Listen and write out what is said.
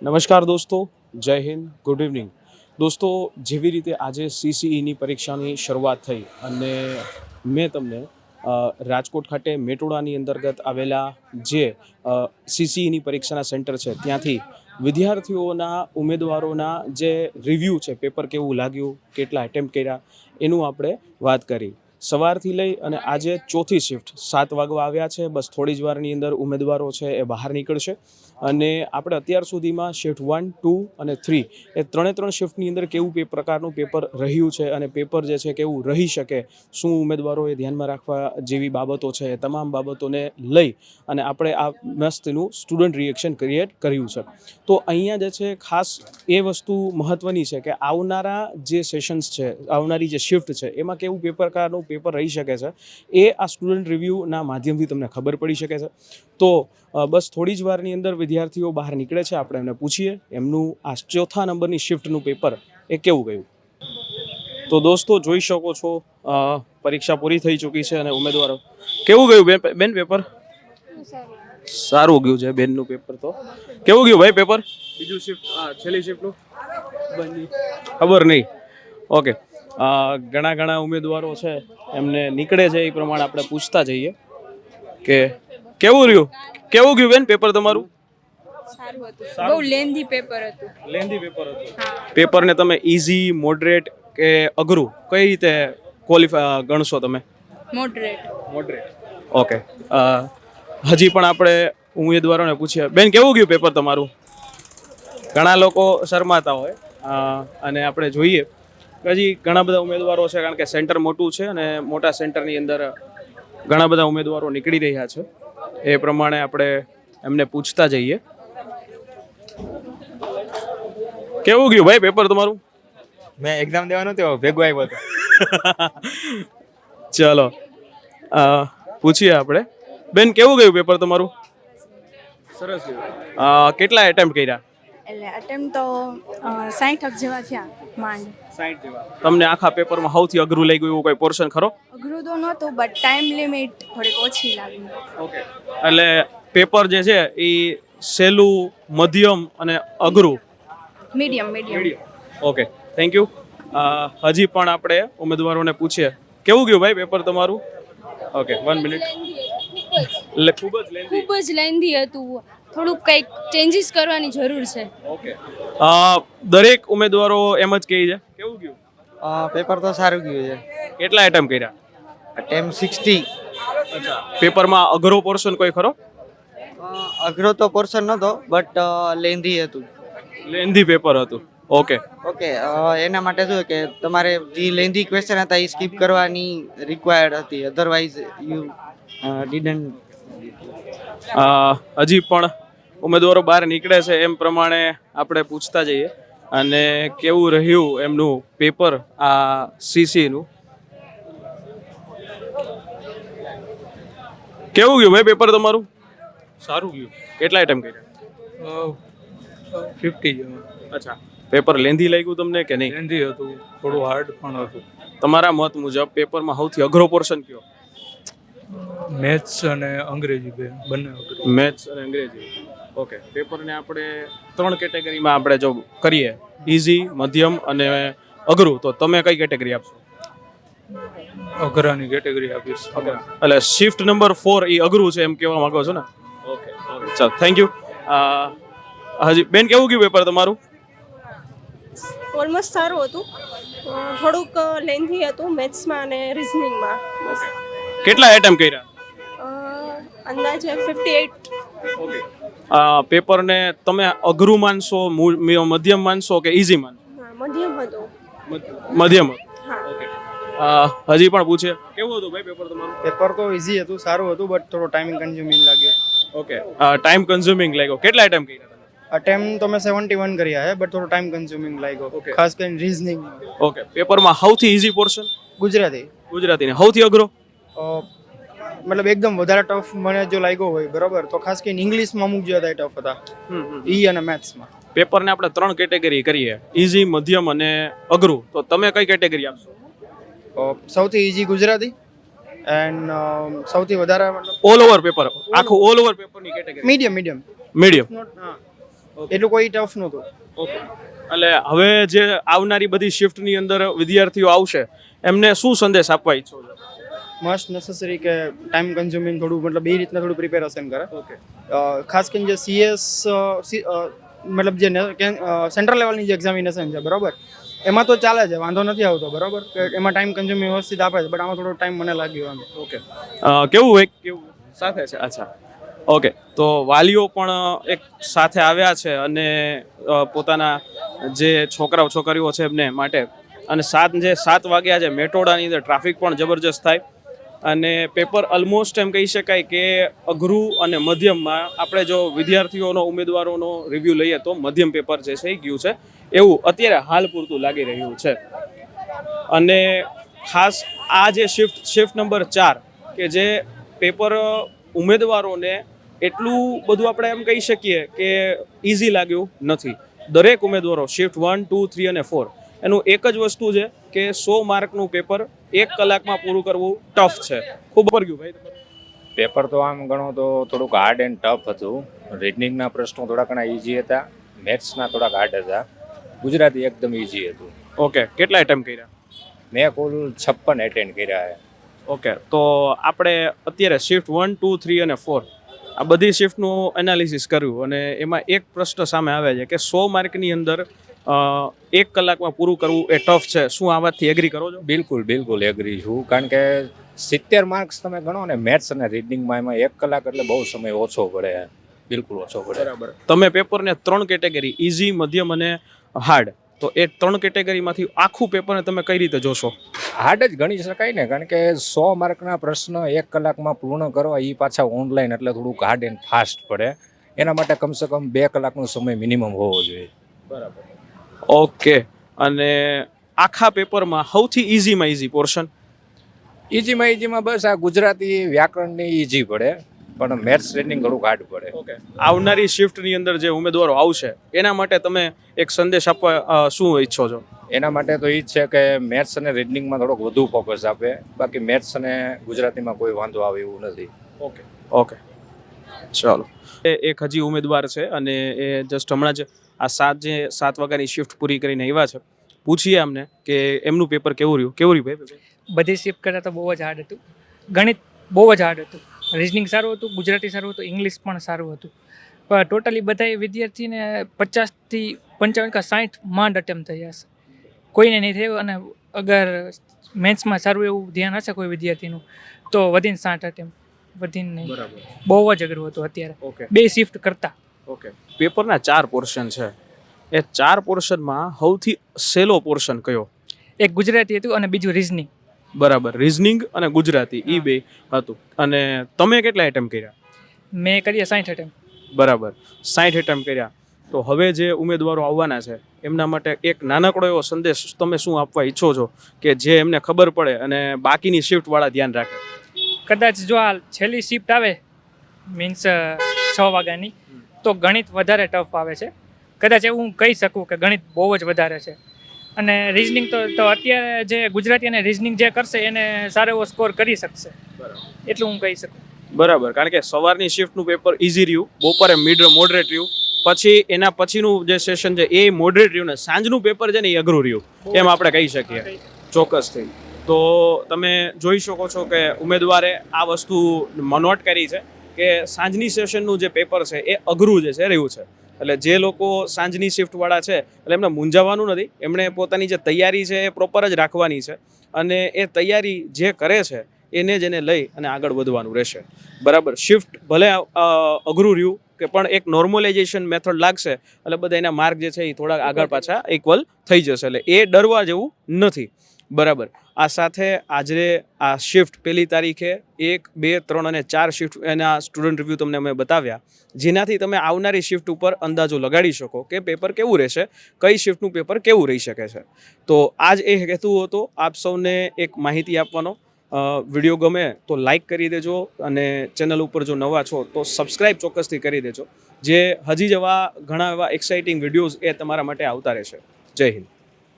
નમસ્કાર દોસ્તો, જય હિન્દ, ગુડ ઇવનિંગ. દોસ્તો, જેવી રીતે આજે સીસીઈની પરીક્ષાની શરૂઆત થઈ અને મેં તમને રાજકોટ ખાતે મેટોડાની અંતર્ગત આવેલા જે સીસીઈની પરીક્ષાના સેન્ટર છે, ત્યાંથી વિદ્યાર્થીઓના, ઉમેદવારોના જે રિવ્યૂ છે, પેપર કેવું લાગ્યું, કેટલા એટેમ્પ કર્યા, એનું આપણે વાત કરી. સવારથી લઈ અને આજે ચોથી શિફ્ટ સાત વાગવા આવ્યા છે, બસ થોડી જ વારની અંદર ઉમેદવારો છે એ બહાર નીકળશે. અને આપણે અત્યાર સુધીમાં શિફ્ટ વન ટુ અને થ્રી એ ત્રણે ત્રણ શિફ્ટની અંદર કેવું પ્રકારનું પેપર રહ્યું છે અને પેપર જે છે કેવું રહી શકે, શું ઉમેદવારોએ ધ્યાનમાં રાખવા જેવી બાબતો છે એ તમામ બાબતોને લઈ અને આપણે આ મસ્તનું સ્ટુડન્ટ રિએક્શન ક્રિએટ કર્યું છે. તો અહીંયા જે છે ખાસ એ વસ્તુ મહત્ત્વની છે કે આવનારા જે સેશન્સ છે, આવનારી જે શિફ્ટ છે, એમાં કેવું પેપર પ્રકારનું પેપર રહી શકે છે. એ આ સ્ટુડન્ટ રિવ્યૂના માધ્યમથી તમને ખબર પડી શકે છે. તો બસ થોડી જ વારની અંદર વિદ્યાર્થીઓ બહાર નીકળે છે. આપણે એમને પૂછીએ એમનું આ ચોથા નંબરની શિફ્ટનું પેપર એ કેવું ગયું? તો દોસ્તો જોઈ શકો છો પરીક્ષા પૂરી થઈ ચૂકી છે અને ઉમેદવારો. કેવું ગયું બેન- બેન પેપર સારું ગયું છે બેનનું પેપર તો. કેવું ગયું ભાઈ પેપર બીજું શિફ્ટ છેલ્લી શિફ્ટનું ખબર નહીં. ઓકે ઘણા ઘણા ઉમેદવારો છે એમને નીકળે છે એ પ્રમાણે આપણે પૂછતા જઈએ. કે કેવું રહ્યું? કેવું ગયું બેન પેપર તમારું? સારું હતું. બહુ લેન્ધી પેપર હતું. લેન્ધી પેપર હતું. હા. પેપરને તમે ઇઝી મોડરેટ કે અઘરું? કઈ રીતે ક્વોલિફાય ગણશો તમે? Moderate moderate okay. હજી પણ આપણે ઉમેદવારોને પૂછીએ. બેન કેવું ગયું પેપર તમારું? ઘણા લોકો શરમાતા હોય. અને આપણે જોઈએ. હજી ઘણા બધા ઉમેદવારો છે કારણ કે સેન્ટર મોટું છે અને મોટા સેન્ટરની અંદર ઘણા બધા ઉમેદવારો નીકળી રહ્યા છે. એ પ્રમાણે આપણે એમને પૂછતા જઈએ. કેવું ગયું ભાઈ પેપર તમારું? મેં એક્ઝામ દેવાનો તો ભેગો આવ્યો હતો. ચલો પૂછીએ આપણે. બેન કેવું ગયું પેપર તમારું? સરસ ગયું. કેટલા એટેમ્પ કર્યા? એટલે અટેમ્પ તો સાઠ જેવા થયા માંડ. સાઠ જેવા. તમને આખા પેપરમાં સૌથી અઘરું લઈ ગયું એવું કોઈ પોર્શન ખરો? અઘરું તો નહોતું બટ ટાઈમ લિમિટ થોડીક ઓછી લાગી. ઓકે એટલે પેપર જે છે એ સહેલું મધ્યમ અને અઘરું? Medium medium. Okay thank you હજી પણ આપણે ઉમેદવારોને પૂછીએ. કેવું ગયું ભાઈ પેપર તમારું? ઓકે વન મિનિટ એટલે ખૂબ જ લેન્ધી ખૂબ જ લેન્ધી હતું. થોડુંક કંઈક ચેન્જીસ કરવાની જરૂર છે. ઓકે દરેક ઉમેદવારો એમ જ કહે છે? કેવું ગયું? પેપર તો સારું ગયું છે. કેટલા એટેમ્પ કર્યા? ટેમ સિક્સટી પેપરમાં અઘરો પોર્શન કોઈ ખરો? અઘરો તો પોર્શન નહોતો બટ લેન્ધી હતું. લેન્ધી પેપર હતું. ઓકે ઓકે એના માટે શું કે તમારે જે લેન્ધી ક્વેશ્ચન હતા એ સ્કીપ કરવાની રિક્વાયર્ડ હતી. અધરવાઇઝ યુ ડીડન્ટ અ, હજી પણ ઉમેદવારો બહાર નીકળે છે એમ પ્રમાણે આપણે પૂછતા જઈએ. અને કેવું રહ્યું એમનું પેપર આ સીસીનું? કેવું ગયું ભાઈ પેપર તમારું? સારું ગયું. કેટલા આઈટમ કર્યા? ફિફ્ટી અચ્છા. પેપર લેન્ધી લાગ્યું તમને કે નહીં? લેન્ધી હતું. થોડું હાર્ડ પણ હતું. તમારા મત મુજબ પેપરમાં સૌથી અઘરો પોર્શન કયો? મેથ્સ અને અંગ્રેજી બે બંને મેથ્સ અને અંગ્રેજી. ઓકે. પેપરને આપણે ત્રણ કેટેગરીમાં આપણે જો કરીએ ઇઝી મધ્યમ અને અઘરું તો તમે કઈ કેટેગરી આપશો? અઘરાની કેટેગરી આપીશ. એટલે શિફ્ટ નંબર ફોર એ અઘરું છે એમ કહેવા માંગો છો ને? Okay okay. ચાલ થેન્ક યુ હજી બેન કેવું ગયું પેપર તમારું? ઓલમોસ્ટ સારું હતું. થોડુંક લેન્થી હતું મેથ્સમાં અને રિઝનિંગમાં કેટલા એટેમ્પ કર્યા? અંદાજે ફિફ્ટી એઇટ ઓકે. પેપરને તમે અઘરું માનશો મુ- મધ્યમ માનશો કે ઇઝી માનશો? મધ્યમ હતું. મધ્યમ. ઓકે. હજી પણ પૂછે. કેવું હતું ભાઈ પેપર તમારું? પેપર તો ઇઝી હતું સારું હતું બટ થોડો ટાઈમિંગ કન્ઝ્યુમિંગ લાગ્યો. ઓકે. ટાઈમ કન્ઝ્યુમિંગ લાગ્યો. કેટલા આઈટમ કર્યા તમે? અટેમ્પ તો મેં સેવન્ટી વન કર્યા છે બટ થોડો ટાઈમ કન્ઝ્યુમિંગ લાગ્યો. Okay. ખાસ કરીને રીઝનિંગ ઓકે. પેપરમાં સૌથી ઇઝી પોર્શન ગુજરાતી. ગુજરાતીને. સૌથી અઘરો? મતલબ એકદમ વધારે ટફ મને જો લાગ્યો હોય બરોબર? તો ખાસ કરીને ઇંગ્લિશમાં અમુક જે હતા એ ટફ હતા. ઈ અને મેથ્સમાં પેપરને આપણે ત્રણ કેટેગરી કરીએ ઇઝી મધ્યમ અને અઘરું. તો તમે કઈ કેટેગરી આપશો? સૌથી ઇઝી ગુજરાતી એન્ડ સૌથી વધારે મતલબ ઓલ ઓવર પેપર આખું ઓલ ઓવર પેપરની કેટેગરી મીડિયમ મીડિયમ મીડિયમ એટલું કોઈ ટફ નહોતું. એટલે હવે જે આવનારી બધી શિફ્ટની અંદર વિદ્યાર્થીઓ આવશે એમને શું સંદેશ આપવા ઈચ્છો મસ્ટ નેસેસરી કે ટાઈમ કન્ઝ્યુમિંગ થોડું મતલબ એ રીતના થોડું પ્રિપેરેશન કરે. ઓકે ખાસ કરીને જે સીએસ મતલબ જે સેન્ટ્રલ લેવલની જે એક્ઝામિનેશન છે બરાબર? એમાં તો ચાલે છે વાંધો નથી આવતો બરાબર? કે એમાં ટાઈમ કન્ઝ્યુમિંગ વ્યવસ્થિત આપે છે બટ આમાં થોડો ટાઈમ મને લાગ્યો એમ. ઓકે કેવું હોય કેવું? સાથે છે. અચ્છા. ઓકે તો વાલીઓ પણ એક સાથે આવ્યા છે અને પોતાના જે છોકરાઓ છોકરીઓ છે એમને માટે. અને સાત જે સાત વાગ્યા છે મેટોડાની અંદર ટ્રાફિક પણ જબરજસ્ત થાય. અને પેપર ઓલમોસ્ટ એમ કહી શકાય કે અઘરું અને મધ્યમમાં આપણે જો વિદ્યાર્થીઓનો, ઉમેદવારોનો રિવ્યૂ લઈએ તો મધ્યમ પેપર જે એ ગયું છે. એવું અત્યારે હાલ પૂરતું લાગી રહ્યું છે. અને ખાસ આ જે શિફ્ટ શિફ્ટ નંબર ચાર કે જે પેપર ઉમેદવારોને એટલું બધું આપણે એમ કહી શકીએ કે ઇઝી લાગ્યું નથી. દરેક ઉમેદવારો શિફ્ટ વન ટુ થ્રી અને ફોર એનું એક જ વસ્તુ છે કે સો માર્કનું પેપર એક કલાકમાં પૂરું કરવું ટફ છે. ખૂબ પર ગયું ભાઈ પેપર તો આમ ગણો તો થોડુંક હાર્ડ એન્ડ ટફ હતું. રીડનિંગના પ્રશ્નો થોડા ઘણા ઇઝી હતા. મેથ્સના થોડાક હાર્ડ હતા. ગુજરાતી એકદમ ઇઝી હતું. ઓકે કેટલા એટેમ્પ કર્યા? મેં કુલ છપ્પન એટેન્ડ કર્યા છે. ઓકે તો આપણે અત્યારે શિફ્ટ વન ટુ થ્રી અને ફોર આ બધી શિફ્ટનું એનાલિસિસ કર્યું અને એમાં એક પ્રશ્ન સામે આવે છે કે સો માર્કની અંદર એક કલાકમાં પૂરું કરવું એ ટફ છે. શું આ વાતથી એગ્રી કરો છો? બિલકુલ બિલકુલ એગ્રી છું. કારણ કે સિત્તેર માર્ક્સ તમે ગણો ને મેથ્સ અને રીડિંગમાં એમાં એક કલાક એટલે બહુ સમય ઓછો પડે. બિલકુલ ઓછો પડે. બરાબર. તમે પેપરને ત્રણ કેટેગરી ઇઝી મધ્યમ અને હાર્ડ તો એ ત્રણ કેટેગરીમાંથી આખું પેપરને તમે કઈ રીતે જોશો? હાર્ડ જ ગણી શકાય ને કારણ કે સો માર્કના પ્રશ્ન એક કલાકમાં પૂર્ણ કરવા એ પાછા ઓનલાઈન એટલે થોડુંક હાર્ડ એન્ડ ફાસ્ટ પડે. એના માટે કમસે કમ બે કલાકનો સમય મિનિમમ હોવો જોઈએ. બરાબર. ઓકે. અને આખા પેપરમાં સૌથી ઇઝીમાં ઇઝી પોર્શન ઇઝીમાં ઇઝીમાં બસ આ ગુજરાતી વ્યાકરણની ઇઝી પડે પણ મેથ્સ રીડિંગ થોડું હાર્ડ પડે. ઓકે. આવનારી શિફ્ટની અંદર જે ઉમેદવારો આવશે એના માટે તમે એક સંદેશ આપવા શું ઈચ્છો છો? એના માટે તો એ જ છે કે મેથ્સ અને રીડિંગમાં થોડોક વધુ ફોકસ આપે બાકી મેથ્સ અને ગુજરાતીમાં કોઈ વાંધો આવે એવું નથી. ઓકે. ઓકે. ચાલો. એક હજી ઉમેદવાર છે અને એ જસ્ટ હમણાં જ આ સાત જે સાત વાગ્યાની શિફ્ટ પૂરી કરીને આવ્યા છે પૂછીએ અમને કે એમનું પેપર કેવું રહ્યું? કેવું રહ્યું ભાઈ? બધી શિફ્ટ કરતાં તો બહુ જ હાર્ડ હતું. ગણિત બહુ જ હાર્ડ હતું. રિઝનિંગ સારું હતું ગુજરાતી સારું હતું ઇંગ્લિશ પણ સારું હતું. પણ ટોટલી બધા વિદ્યાર્થીને પચાસથી પંચાવન કા સાઠ માંડ અટેમ્પ થયા હશે કોઈને નહીં થયું અને અગર મેથ્સમાં સારું એવું ધ્યાન હશે કોઈ વિદ્યાર્થીનું તો વધીને સાઠ અટેમ્પ વધીને નહીં. બરાબર. બહુ જ અઘરું હતું અત્યારે. બે શિફ્ટ કરતા. ઓકે. પેપરના ચાર પોર્શન છે. એ ચાર પોર્શનમાં સૌથી સહેલો પોર્શન કયો? એક ગુજરાતી હતું અને બીજું રિઝનિંગ. બરાબર. રિઝનિંગ અને ગુજરાતી એ બે હતું. અને તમે કેટલા આઈટમ કર્યા? મેં કર્યા સાઠ આઈટમ બરાબર. સાઠ આઈટમ કર્યા. તો હવે જે ઉમેદવારો આવવાના છે એમના માટે એક નાનકડો એવો સંદેશ તમે શું આપવા ઈચ્છો છો? કે જે એમને ખબર પડે અને બાકીની શિફ્ટવાળા ધ્યાન રાખે. કદાચ જો આ છેલ્લી શિફ્ટ આવે મીન્સ છ વાગ્યાની તો ગણિત વધારે ટફ આવે છે. કદાચ એવું હું કહી શકું કે ગણિત બહુ જ વધારે છે. અને રિઝનિંગ તો તો અત્યારે જે ગુજરાતી અને રિઝનિંગ જે કરશે એને સારો એવો સ્કોર કરી શકશે. એટલું હું કહી શકું. બરાબર. કારણ કે સવારની શિફ્ટનું પેપર ઇઝી રહ્યું બપોરે મિડ મોડરેટ રહ્યું પછી એના પછીનું જે સેશન છે એ મોડરેટ રહ્યું ને સાંજનું પેપર છે ને એ અઘરું રહ્યું. એમ આપણે કહી શકીએ. ચોક્કસથી તો તમે જોઈ શકો છો કે ઉમેદવારે આ વસ્તુ નોટ કરી છે. કે સાંજની સેશનનું જે પેપર છે એ અઘરું જે છે રહ્યું છે. એટલે જે લોકો સાંજની શિફ્ટવાળા છે, એટલે એમને મૂંઝાવાનું નથી, એમણે પોતાની જે તૈયારી છે એ પ્રોપર જ રાખવાની છે અને એ તૈયારી જે કરે છે એને જ એને લઈ અને આગળ વધવાનું રહેશે. બરાબર? શિફ્ટ ભલે અઘરું રહ્યું કે પણ એક નોર્મલાઇઝેશન મેથડ લાગશે, એટલે બધા એના માર્ક જે છે એ થોડાક આગળ પાછા ઇક્વલ થઈ જશે. એટલે એ ડરવા જેવું નથી. બરાબર. આ સાથે આજે આ શિફ્ટ પહેલી તારીખે એક, બે, ત્રણ અને ચાર શિફ્ટ એના સ્ટુડન્ટ રિવ્યૂ તમને અમે બતાવ્યા. જેનાથી તમે આવનારી શિફ્ટ ઉપર અંદાજો લગાડી શકો કે પેપર કેવું રહેશે, કઈ શિફ્ટનું પેપર કેવું રહી શકે છે. તો આજ એ હેતુ હતો. આપ સૌને એક માહિતી આપવાનો. વીડિયો ગમે તો લાઈક કરી દેજો અને ચેનલ ઉપર જો નવા છો તો સબસ્ક્રાઇબ ચોક્કસથી કરી દેજો. જે હજી જેવા ઘણા એવા એક્સાઇટિંગ વિડીયોઝ એ તમારા માટે આવતા રહેશે. જય હિન્દ.